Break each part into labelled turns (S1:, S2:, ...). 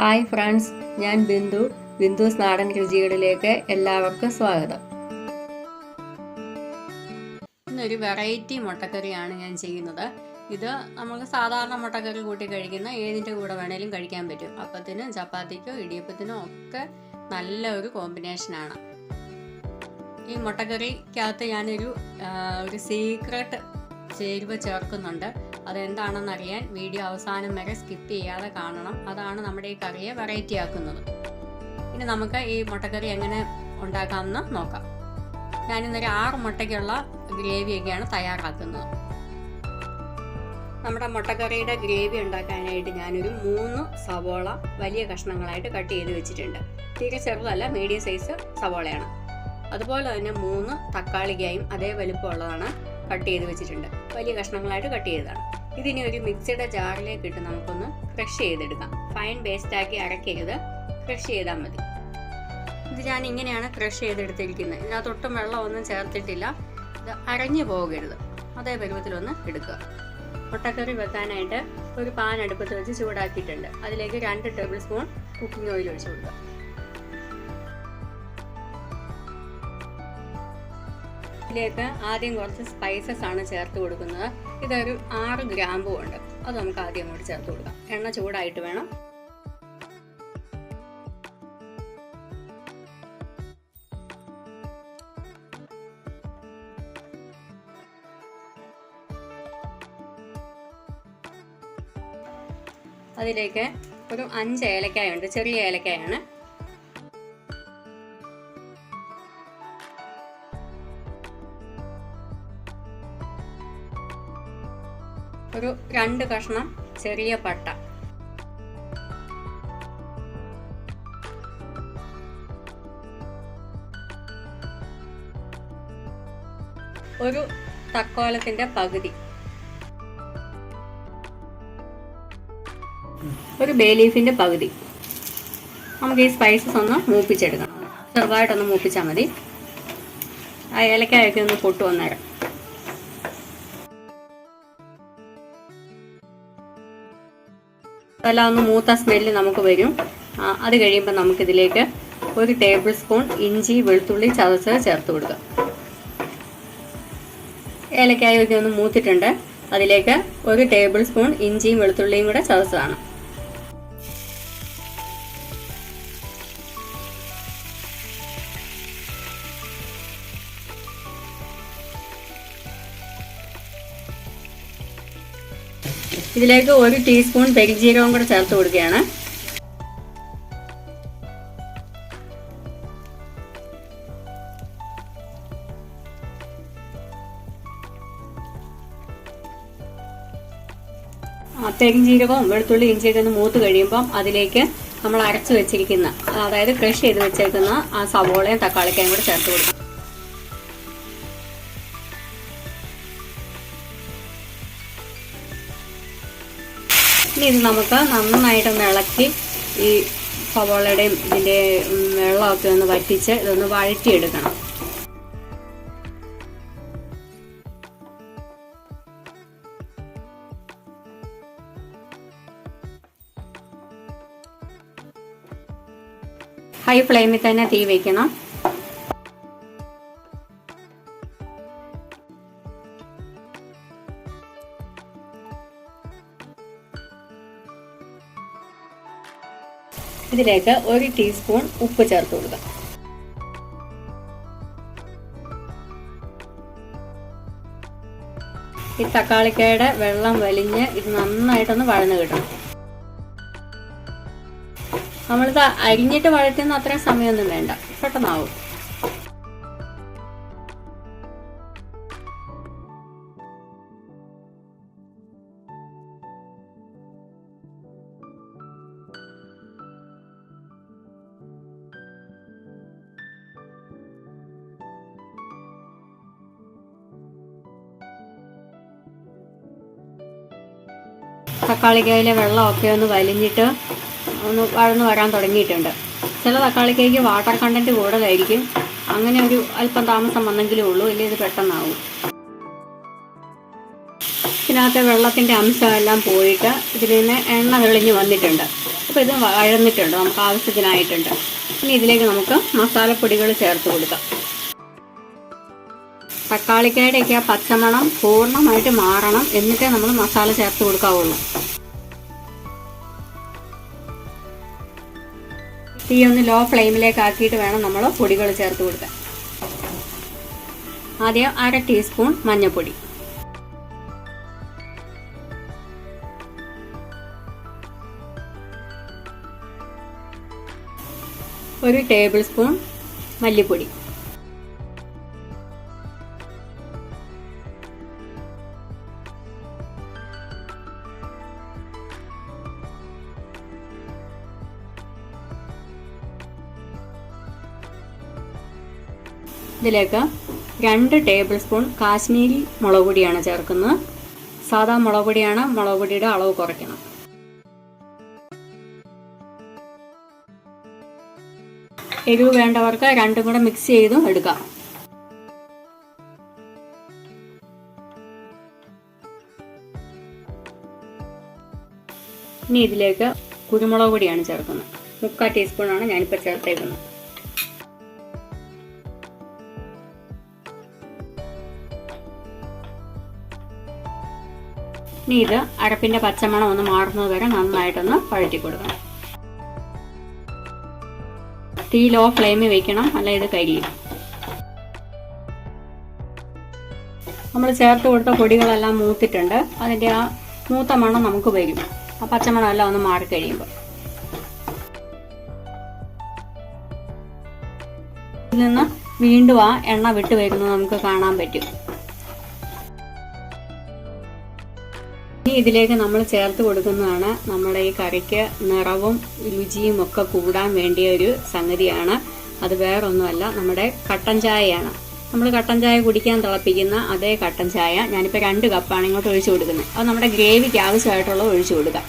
S1: Hi friends ഞാൻ ബിന്ദു ബിന്ദുസ് നാടൻ രുചികളിലേക്ക് എല്ലാവർക്കും സ്വാഗതം. ഇന്നൊരു വെറൈറ്റി മുട്ടക്കറിയാണ് ഞാൻ ചെയ്യുന്നത്. ഇത് നമുക്ക് സാധാരണ മുട്ടക്കറി കൂട്ടി കഴിക്കുന്ന ഏതിന്റെ കൂടെ വേണേലും കഴിക്കാൻ പറ്റും. അപ്പത്തിനും ചപ്പാത്തിക്കോ ഇടിയപ്പത്തിനോ ഒക്കെ നല്ല ഒരു കോമ്പിനേഷനാണ് ഈ മുട്ടക്കറിക്കകത്ത് ഞാനൊരു ഒരു സീക്രട്ട് ചേരുവ ചേർക്കുന്നുണ്ട്. അതെന്താണെന്ന് അറിയാൻ വീഡിയോ അവസാനം വരെ സ്കിപ്പ് ചെയ്യാതെ കാണണം. അതാണ് നമ്മുടെ ഈ കറിയെ വെറൈറ്റി ആക്കുന്നത്. ഇനി നമുക്ക് ഈ മുട്ടക്കറി എങ്ങനെ ഉണ്ടാക്കാമെന്ന് നോക്കാം. ഞാനിന്നൊരു ആറ് മുട്ടയ്ക്കുള്ള ഗ്രേവിയൊക്കെയാണ് തയ്യാറാക്കുന്നത്. നമ്മുടെ മുട്ടക്കറിയുടെ ഗ്രേവി ഉണ്ടാക്കാനായിട്ട് ഞാനൊരു മൂന്ന് സവോള വലിയ കഷ്ണങ്ങളായിട്ട് കട്ട് ചെയ്ത് വെച്ചിട്ടുണ്ട്. തീരെ ചെറുതല്ല മീഡിയം സൈസ് സവോളയാണ്. അതുപോലെ തന്നെ മൂന്ന് തക്കാളിക്കായും അതേ വലുപ്പമുള്ളതാണ് കട്ട് ചെയ്ത് വെച്ചിട്ടുണ്ട്. വലിയ കഷ്ണങ്ങളായിട്ട് കട്ട് ചെയ്തതാണ്. ഇതിനി ഒരു മിക്സിയുടെ ജാറിലേക്ക് ഇട്ട് നമുക്കൊന്ന് ക്രഷ് ചെയ്തെടുക്കാം. ഫൈൻ പേസ്റ്റ് ആക്കി അരക്കരുത്. ക്രഷ് ചെയ്താൽ മതി. ഇത് ഞാൻ ഇങ്ങനെയാണ് ക്രഷ് ചെയ്തെടുത്തിരിക്കുന്നത്. ഇതിനകത്തൊട്ടും വെള്ളം വെള്ളമൊന്നും ചേർത്തിട്ടില്ല. ഇത് അരഞ്ഞു പോകരുത്. അതേ പരുവത്തിലൊന്ന് എടുക്കുക. മുട്ടക്കറി വെക്കാനായിട്ട് ഒരു പാൻ അടുപ്പത്ത് വെച്ച് ചൂടാക്കിയിട്ടുണ്ട്. അതിലേക്ക് രണ്ട് ടേബിൾ സ്പൂൺ കുക്കിംഗ് ഓയിൽ ഒഴിച്ചു കൊടുക്കുക. ഇതിലേക്ക് ആദ്യം കുറച്ച് സ്പൈസസ് ആണ് ചേർത്ത് കൊടുക്കുന്നത്. ഇതൊരു ആറ് ഗ്രാമ്പും ഉണ്ട്. അത് നമുക്ക് ആദ്യം കൂടി ചേർത്ത് കൊടുക്കാം. എണ്ണ ചൂടായിട്ട് വേണം. അതിലേക്ക് ഒരു അഞ്ച് ഏലക്കായ ഉണ്ട് ചെറിയ ഏലക്കായാണ്. ഒരു രണ്ട് കഷ്ണം ചെറിയ പട്ട. ഒരു തക്കോലത്തിന്റെ പകുതി. ഒരു ബേ ലീഫിന്റെ പകുതി. നമുക്ക് ഈ സ്പൈസസ് ഒന്ന് മൂപ്പിച്ചെടുക്കണം. ചെറുതായിട്ടൊന്ന് മൂപ്പിച്ചാൽ മതി. ആ ഏലക്കായൊക്കെ ഒന്ന് പൊട്ടു വന്നേരം അതെല്ലാം ഒന്ന് മൂത്ത സ്മെല്ല് നമുക്ക് വരും. അത് കഴിയുമ്പോൾ നമുക്കിതിലേക്ക് ഒരു ടേബിൾ സ്പൂൺ ഇഞ്ചി വെളുത്തുള്ളി ചതച്ചത് ചേർത്ത് കൊടുക്കുക ഏലക്കായൊക്കെ ഒന്ന് മൂത്തിട്ടുണ്ട്. അതിലേക്ക് ഒരു ടേബിൾ സ്പൂൺ ഇഞ്ചിയും വെളുത്തുള്ളിയും കൂടെ ചതച്ചതാണ്. ഇതിലേക്ക് ഒരു ടീസ്പൂൺ പെരിഞ്ജീരകവും കൂടെ ചേർത്ത് കൊടുക്കുകയാണ്. ആ, പെരിഞ്ജീരകവും വെളുത്തുള്ളി ഇഞ്ചിയൊക്കെ ഒന്ന് മൂത്ത് കഴിയുമ്പം അതിലേക്ക് നമ്മൾ അരച്ചു വെച്ചിരിക്കുന്ന അതായത് ക്രഷ് ചെയ്ത് വെച്ചേക്കുന്ന ആ സവോളയും തക്കാളിക്കയും കൂടെ ചേർത്ത് കൊടുക്കും. ഇനി ഇത് നമുക്ക് നന്നായിട്ടൊന്ന് ഇളക്കി ഈ സവോളയുടെയും ഇതിന്റെ വെള്ളമൊക്കെ ഒന്ന് വറ്റിച്ച് ഇതൊന്ന് വഴറ്റിയെടുക്കണം. ഹൈ ഫ്ലെയിമിൽ തന്നെ തീ വയ്ക്കണം ഇതിലേക്ക് ഒരു ടീസ്പൂൺ ഉപ്പ് ചേർത്ത് കൊടുക്കുക. ഈ തക്കാളിക്കയുടെ വെള്ളം വലിഞ്ഞ് ഇത് നന്നായിട്ടൊന്ന് വഴന്ന് കിട്ടണം. നമ്മളിത് അരിഞ്ഞിട്ട് വഴറ്റുന്ന അത്രയും സമയമൊന്നും വേണ്ട. പെട്ടെന്നാവും. തക്കാളിക്കയിലെ വെള്ളമൊക്കെ ഒന്ന് വലിഞ്ഞിട്ട് ഒന്ന് വഴന്ന് വരാൻ തുടങ്ങിയിട്ടുണ്ട്. ചില തക്കാളിക്കയ്ക്ക് വാട്ടർ കണ്ടന്റ് കൂടുതലായിരിക്കും. അങ്ങനെ ഒരു അല്പം താമസം വന്നെങ്കിലേ ഉള്ളൂ. ഇല്ലേ ഇത് പെട്ടെന്നാവും. ഇതിനകത്തെ വെള്ളത്തിന്റെ അംശമെല്ലാം പോയിട്ട് ഇതിൽ നിന്ന് എണ്ണ തെളിഞ്ഞ് വന്നിട്ടുണ്ട്. അപ്പോൾ ഇത് വഴന്നിട്ടുണ്ട്. നമുക്ക് ആവശ്യത്തിനായിട്ടുണ്ട്. ഇനി ഇതിലേക്ക് നമുക്ക് മസാലപ്പൊടികൾ ചേർത്ത് കൊടുക്കാം. തക്കാളിക്കായുടെയൊക്കെ ആ പച്ചമണം പൂർണമായിട്ട് മാറണം എന്നിട്ടേ നമ്മൾ മസാല ചേർത്ത് കൊടുക്കാവുള്ളൂ. തീ ഒന്ന് ലോ ഫ്ലെയിമിലേക്ക് ആക്കിയിട്ട് വേണം നമ്മൾ പൊടികൾ ചേർത്ത് കൊടുക്കാൻ. ആദ്യം അര ടീസ്പൂൺ മഞ്ഞൾപ്പൊടി. ഒരു ടേബിൾ സ്പൂൺ മല്ലിപ്പൊടി. ഇതിലേക്ക് രണ്ട് ടേബിൾ സ്പൂൺ കാശ്മീരി മുളക് പൊടിയാണ് ചേർക്കുന്നത്. സാധാ മുളക് പൊടിയാണ് മുളക് പൊടിയുടെ അളവ് കുറയ്ക്കണം. എരിവ് വേണ്ടവർക്ക് രണ്ടും കൂടെ മിക്സ് ചെയ്തും എടുക്കാം. ഇനി ഇതിലേക്ക് കുരുമുളക് പൊടിയാണ് ചേർക്കുന്നത്. മുക്കാൽ ടീസ്പൂണാണ് ഞാനിപ്പോൾ ചേർത്തേക്കുന്നത്. ഇനി ഇത് അരപ്പിന്റെ പച്ചമണം ഒന്ന് മാറുന്നത് വരെ നന്നായിട്ടൊന്ന് വഴറ്റി കൊടുക്കണം. തീ ലോ ഫ്ലെയിമിൽ വെക്കണം. അല്ല ഇത് കരിയും നമ്മൾ ചേർത്ത് കൊടുത്ത പൊടികളെല്ലാം മൂത്തിട്ടുണ്ട്. അതിന്റെ ആ മൂത്ത മണം നമുക്ക് വരും. ആ പച്ചമണം എല്ലാം ഒന്ന് മാറിക്കഴിയുമ്പോൾ ഇതിൽ നിന്ന് വീണ്ടും ആ എണ്ണ വിട്ട് വരുന്നത് നമുക്ക് കാണാൻ പറ്റും. ഇനി ഇതിലേക്ക് നമ്മൾ ചേർത്ത് കൊടുക്കുന്നതാണ് നമ്മുടെ ഈ കറിക്ക് നിറവും രുചിയും ഒക്കെ കൂടാൻ വേണ്ടിയ ഒരു സംഗതിയാണ്. അത് വേറൊന്നുമല്ല നമ്മുടെ കട്ടൻ ചായയാണ്. നമ്മൾ കട്ടൻ ചായ കുടിക്കാൻ തിളപ്പിക്കുന്ന അതേ കട്ടൻ ചായ ഞാനിപ്പോൾ രണ്ട് കപ്പാണ് ഇങ്ങോട്ട് ഒഴിച്ചു കൊടുക്കുന്നത്. അത് നമ്മുടെ ഗ്രേവിക്ക് ആവശ്യമായിട്ടുള്ളത് ഒഴിച്ചു കൊടുക്കാം.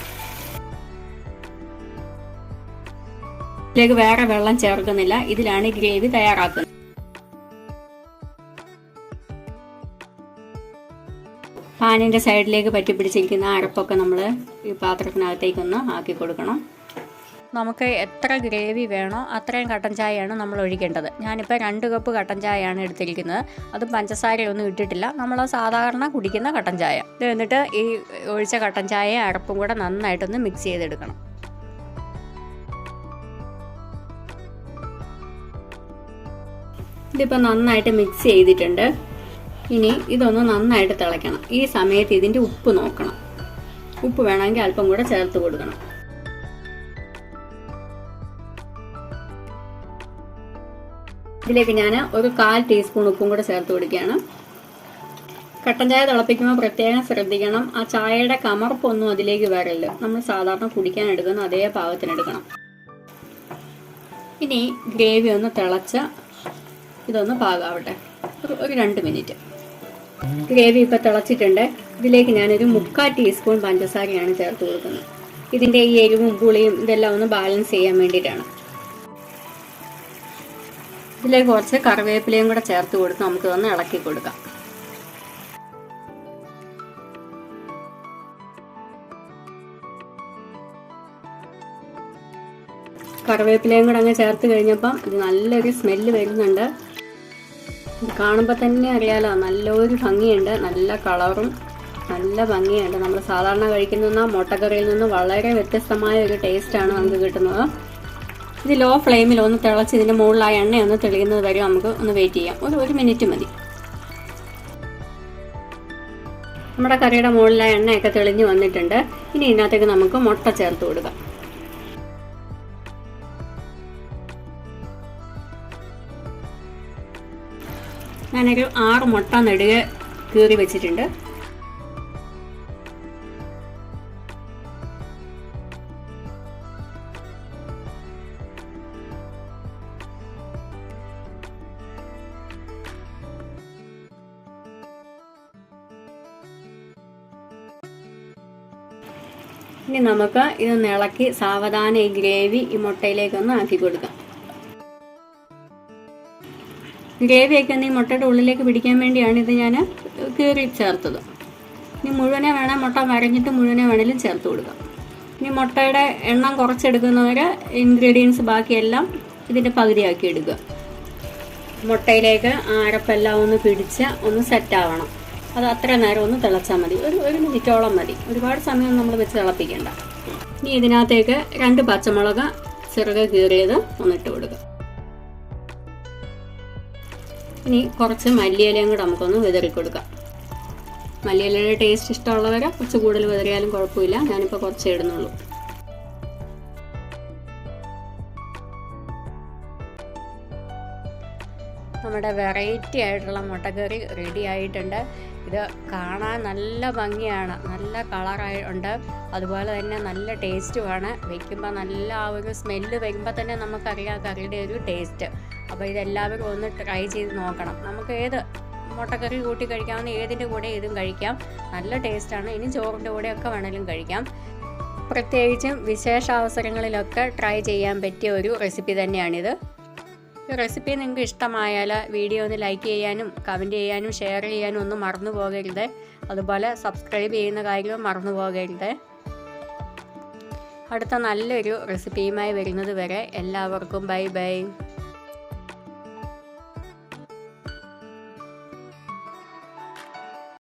S1: ഇതിലേക്ക് വേറെ വെള്ളം ചേർക്കുന്നില്ല. ഇതിലാണ് ഗ്രേവി തയ്യാറാക്കുന്നത്. പാനിന്റെ സൈഡിലേക്ക് പറ്റി പിടിച്ചിരിക്കുന്ന അരപ്പൊക്കെ നമ്മൾ ഈ പാത്രത്തിനകത്തേക്കൊന്ന് ആക്കി കൊടുക്കണം. നമുക്ക് എത്ര ഗ്രേവി വേണോ അത്രയും കട്ടൻ ചായയാണ് നമ്മൾ ഒഴിക്കേണ്ടത്. ഞാനിപ്പോൾ രണ്ട് കപ്പ് കട്ടൻ ചായയാണ് എടുത്തിരിക്കുന്നത്. അത് പഞ്ചസാരയൊന്നും ഇട്ടിട്ടില്ല. നമ്മൾ സാധാരണ കുടിക്കുന്ന കട്ടൻ ചായ. ഇത് എന്നിട്ട് ഈ ഒഴിച്ച കട്ടൻ ചായയും അരപ്പും കൂടെ നന്നായിട്ടൊന്ന് മിക്സ് ചെയ്തെടുക്കണം. ഇതിപ്പോൾ നന്നായിട്ട് മിക്സ് ചെയ്തിട്ടുണ്ട്. ഇനി ഇതൊന്ന് നന്നായിട്ട് തിളയ്ക്കണം. ഈ സമയത്ത് ഇതിന്റെ ഉപ്പ് നോക്കണം. ഉപ്പ് വേണമെങ്കിൽ അല്പം കൂടെ ചേർത്ത് കൊടുക്കണം. ഇതിലേക്ക് ഞാൻ ഒരു കാൽ ടീസ്പൂൺ ഉപ്പും കൂടെ ചേർത്ത് കൊടുക്കുകയാണ്. കട്ടൻ ചായ തിളപ്പിക്കുമ്പോൾ പ്രത്യേകം ശ്രദ്ധിക്കണം. ആ ചായയുടെ കമർപ്പൊന്നും അതിലേക്ക് വരല്ല. നമ്മൾ സാധാരണ കുടിക്കാൻ എടുക്കുന്ന അതേ പാകത്തിന് എടുക്കണം. ഇനി ഗ്രേവി ഒന്ന് തിളച്ച് ഇതൊന്ന് പാകാവട്ടെ. ഒരു രണ്ട് മിനിറ്റ്. ഗ്രേവി ഇപ്പോൾ തിളച്ചിട്ടുണ്ട്. ഇതിലേക്ക് ഞാനൊരു മുക്കാൽ ടീസ്പൂൺ പഞ്ചസാരയാണ് ചേർത്ത് കൊടുക്കുന്നത്. ഇതിന്റെ ഈ എരിവും പുളിയും ഇതെല്ലാം ഒന്ന് ബാലൻസ് ചെയ്യാൻ വേണ്ടിയിട്ടാണ്. ഇതിലേക്ക് കുറച്ച് കറിവേപ്പിലയും കൂടെ ചേർത്ത് കൊടുത്ത് നമുക്ക് ഒന്ന് ഇളക്കി കൊടുക്കാം. കറിവേപ്പിലയും കൂടെ അങ്ങ് ചേർത്ത് കഴിഞ്ഞപ്പം ഇത് നല്ലൊരു സ്മെല്ല് വരുന്നുണ്ട്. കാണുമ്പോൾ തന്നെ അറിയാലോ നല്ലൊരു ഭംഗിയുണ്ട് നല്ല കളറും നല്ല ഭംഗിയുണ്ട്. നമ്മൾ സാധാരണ കഴിക്കുന്ന മുട്ടക്കറിയിൽ നിന്ന് വളരെ വ്യത്യസ്തമായ ഒരു ടേസ്റ്റാണ് നമുക്ക് കിട്ടുന്നത്. ഇത് ലോ ഫ്ലെയിമിൽ ഒന്ന് തിളച്ച് ഇതിന്റെ മുകളിൽ എണ്ണ ഒന്ന് തെളിയുന്നത് വരെ നമുക്ക് ഒന്ന് വെയിറ്റ് ചെയ്യാം. ഒരു ഒരു മിനിറ്റ് മതി. നമ്മുടെ കറിയുടെ മുകളിൽ എണ്ണയൊക്കെ തെളിഞ്ഞ് വന്നിട്ടുണ്ട്. ഇനി ഇതിനകത്തേക്ക് നമുക്ക് മുട്ട ചേർത്ത് കൊടുക്കാം. ഞാനൊരു ആറ് മുട്ട നെടുക കീറി വെച്ചിട്ടുണ്ട്. ഇനി നമുക്ക് ഇത് ഇളക്കി സാവധാനം ഈ ഗ്രേവി ഈ മുട്ടയിലേക്കൊന്ന് ആക്കി കൊടുക്കാം. ഗ്രേവിയൊക്കെ ഒന്ന് ഈ മുട്ടയുടെ ഉള്ളിലേക്ക് പിടിക്കാൻ വേണ്ടിയാണ് ഇത് ഞാൻ കീറി ചേർത്തത്. ഇനി മുഴുവനെ വേണം മുട്ട വരഞ്ഞിട്ട് മുഴുവനെ വേണേലും ചേർത്ത് കൊടുക്കാം. ഇനി മുട്ടയുടെ എണ്ണം കുറച്ചെടുക്കുന്നവരെ ഇൻഗ്രീഡിയൻസ് ബാക്കിയെല്ലാം ഇതിന്റെ പകുതിയാക്കി എടുക്കുക. മുട്ടയിലേക്ക് ആരപ്പെല്ലാം ഒന്ന് പിടിച്ച് ഒന്ന് സെറ്റാവണം അത് അത്ര നേരം ഒന്ന് തിളച്ചാൽ മതി. ഒരു ഒരു മിനിറ്റോളം മതി. ഒരുപാട് സമയം നമ്മൾ വെച്ച് തിളപ്പിക്കേണ്ട. ഇനി ഇതിനകത്തേക്ക് രണ്ട് പച്ചമുളക് ചെറുകെ കീറിയത് ഒന്നിട്ട് കൊടുക്കുക. ഇനി കുറച്ച് മല്ലിയിലയും കൂടെ നമുക്കൊന്ന് വിതറി കൊടുക്കാം മല്ലിയിലയുടെ ടേസ്റ്റ് ഇഷ്ടമുള്ളവരെ കുറച്ച് കൂടുതൽ വിതറിയാലും കുഴപ്പമില്ല. ഞാനിപ്പോൾ കുറച്ച് ഇടുന്നുള്ളൂ. നമ്മുടെ വെറൈറ്റി ആയിട്ടുള്ള മുട്ടക്കറി റെഡി ആയിട്ടുണ്ട്. ഇത് കാണാൻ നല്ല ഭംഗിയാണ്. നല്ല കളറായി ഉണ്ട്. അതുപോലെ തന്നെ നല്ല ടേസ്റ്റുമാണ് വെക്കുമ്പോൾ നല്ല ആ ഒരു സ്മെല്ല് വരുമ്പോൾ തന്നെ നമുക്കറിയാം കറിയുടെ ഒരു ടേസ്റ്റ് അപ്പോൾ ഇതെല്ലാവരും ഒന്ന് ട്രൈ ചെയ്ത് നോക്കണം. നമുക്ക് ഏത് മുട്ടക്കറി കൂട്ടി കഴിക്കാവുന്ന ഏതിന്റെ കൂടെ ഇതും കഴിക്കാം. നല്ല ടേസ്റ്റാണ് ഇനി ചോറിന്റെ കൂടെയൊക്കെ വേണമെങ്കിലും കഴിക്കാം. പ്രത്യേകിച്ചും വിശേഷ അവസരങ്ങളിലൊക്കെ ട്രൈ ചെയ്യാൻ പറ്റിയ ഒരു റെസിപ്പി തന്നെയാണിത്. ഈ റെസിപ്പി നിങ്ങൾക്ക് ഇഷ്ടമായാൽ വീഡിയോ ഒന്ന് ലൈക്ക് ചെയ്യാനും കമന്റ് ചെയ്യാനും ഷെയർ ചെയ്യാനും ഒന്നും മറന്നു പോകരുത്. അതുപോലെ സബ്സ്ക്രൈബ് ചെയ്യുന്ന കാര്യവും മറന്നു പോകരുത്. അടുത്ത നല്ലൊരു റെസിപ്പിയുമായി വരുന്നത് വരെ എല്ലാവർക്കും ബൈ ബൈ